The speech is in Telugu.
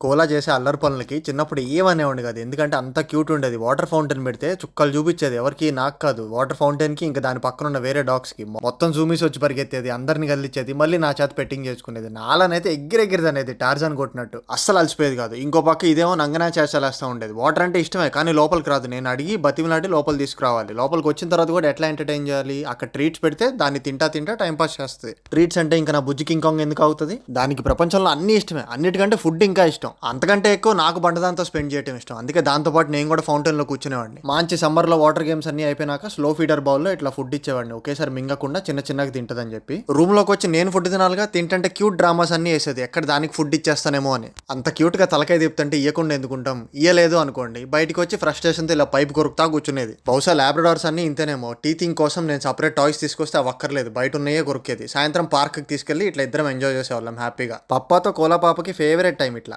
కోలా చేసే అల్లరి పనులకి చిన్నప్పుడు ఏమనేవాడు కాదు. ఎందుకంటే అంత క్యూట్ ఉండేది. వాటర్ ఫౌంటైన్ పెడితే చుక్కలు చూపించేది ఎవరికి నాకు కాదు. వాటర్ ఫౌంటైన్కి ఇంకా దాని పక్కన ఉన్న వేరే డాగ్స్కి. మొత్తం జూమీస్ వచ్చి పరిగెత్తేది అందరిని కదిలిచ్చేది మళ్ళీ నా చేత పెట్టింగ్ చేసుకునేది. నాలనైతే ఎగ్గిరెగ్గిరిది అనేది టార్జాన్ కొట్టినట్టు. అస్సలు అలసిపోయేది కాదు. ఇంకో పక్క ఇదేమో నంగనా చేసేలేస్తూ ఉండేది. వాటర్ అంటే ఇష్టమే కానీ లోపలికి రాదు. నేను అడిగి బతిమలాడి లోపల తీసుకురావాలి. లోపలికి వచ్చిన తర్వాత కూడా ఎట్లా ఎంటర్టైన్ చేయాలి? అక్కడ ట్రీట్స్ పెడితే దాన్ని తింటా తింటా టైంపాస్ చేస్తుంది. ట్రీట్స్ అంటే ఇంకా నా బుజ్జి కింగ్ కాంగ్ ఎందుకు అవుతుంది దానికి ప్రపంచంలో అన్ని ఇష్టమే. అన్నిటికంటే ఫుడ్ ఇంకా ఇష్టం. అంతకంటే ఎక్కువ నాకు బండదాంతో స్పెండ్ చేయడం ఇష్టం. అందుకే దాంతో పాటు నేను కూడా ఫౌంటైన్లో కూర్చునేవాడిని. మంచి సమ్మర్లో వాటర్ గేమ్స్ అన్ని అయిపోయినాక స్లో ఫీడర్ బౌల్లో ఇట్లా ఫుడ్ ఇచ్చేవాడిని. ఒకేసారి మింగకుండా చిన్న చిన్నగా తింటదని చెప్పి. రూమ్లోకి వచ్చి నేను ఫుడ్ తినాలిగా తింటంటే క్యూట్ డ్రామాస్ అన్ని వేసేది. ఎక్కడ దానికి ఫుడ్ ఇచ్చేస్తానేమో అని. అంత క్యూట్గా తలకాయ తిప్పుతుంటే ఇయ్యకుండా ఎందుకుంటాం? ఇయ్యలేదు అనుకోండి. బయటకు వచ్చి ఫ్రస్ట్రేషన్తో ఇలా పైప్ కొరుకుతా కూర్చునేది. బహుశా ల్యాబ్రడార్స్ అన్ని ఇంతేనేమో. టీథింగ్ కోసం నేను సపరేట్ టాయ్స్ తీసుకొస్తే అవి అక్కర్లేదు. బయట ఉన్నాయే కొరికేది సాయంత్రం పార్క్ తీసుకెళ్ళి తీసుకెళ్ళి ఇట్లా ఇద్దరం ఎంజాయ్ చేసేవాళ్ళం హ్యాపీగా. పప్పాతో కోలా పాపకి ఫేవరెట్ టైం ఇట్లా.